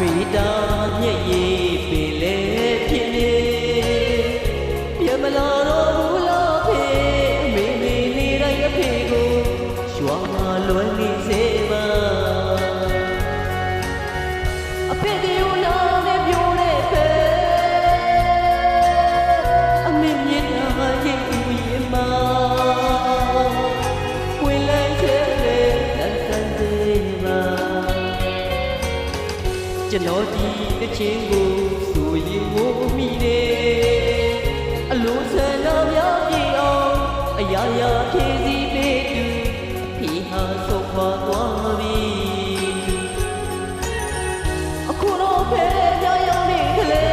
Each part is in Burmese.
မိတာမျက်ရည်ပင်လေဖြစ်နေပြမလာတော့ဘူးလားဖေအမေမေနေတိုင်းအဖေကိုရွာမှာလွယ်နေစေပါအဖေ ကျွန်တော်ဒီတစ်ချင်းကိုဆိုရင်ငိုမိတယ်အလိုဆန္ဒများပြည့်အောင်အရာရာဖြည့်စည်းပေးသူအဖေဟာဆုံးခွာသွားပြီအခုတော့ဖဲကြောင်ရောက်နေကလေး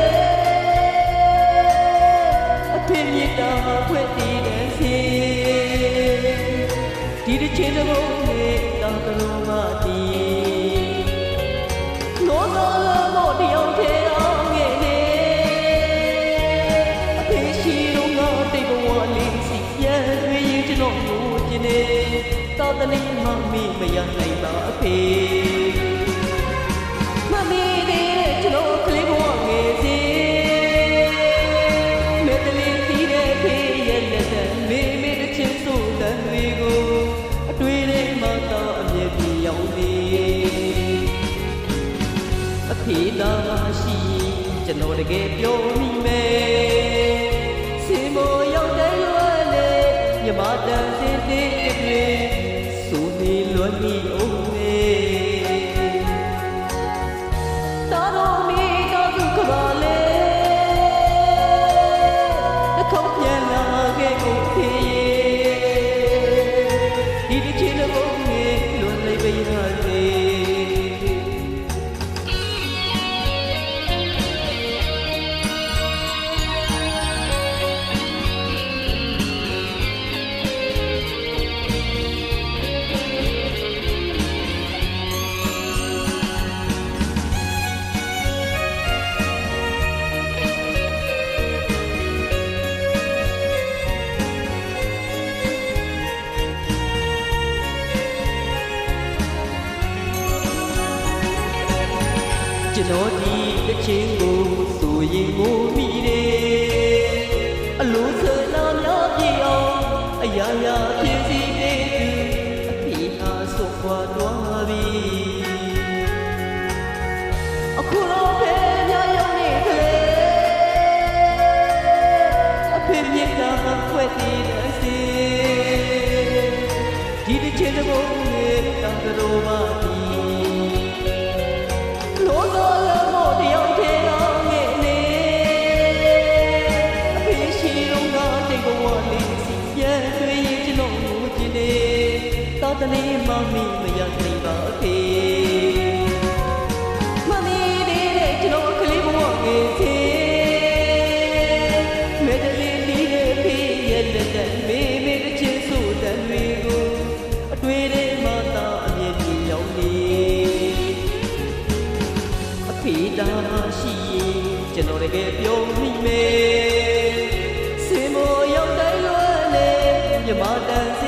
အဖေမြတ်တာခွဲတည်တဲ့စီဒီတစ်ချိန်တစ်ပုံနဲ့တောင်ကလေးမတည် တောက်တလေးမမေ့မရနိုင်ပါအဖေမမီသေးတဲ့ကျွန်တော်ကလေးဘဝငယ်စီမေတ္တလေးတီးတဲ့ဖေးရဲ့လက်သက်မေမေတစ်ချင်းဆိုတဲ့တွေကိုအတွေ့ထဲမှာတော့အမြဲပြရောက်နေအဖေသားရှိကျွန်တော်တကယ်ပြောမိ နေ တော်ဒီတစ်ချင်းကိုဆိုရင်ငိုမိတယ် တောက်တလေးမမီမရနိုင်ပါအဖေမမီလေးတဲ့ကျွန်တော်ကလေးဘဝငယ်စီမေတ္တလေးလေးတဲ့ဖေးရဲ့လက်သက်မေမေတစ်ချင်းဆိုတဲ့တွေကိုအတွေ့ထဲမှာသာအမြဲတမ်းရောက်နေအဖေတာရှိရင်ကျွန်တော်တကယ်ပြောမိမယ်စင်မောရောက်တိုင်းလွယ်လေမြမတန်စ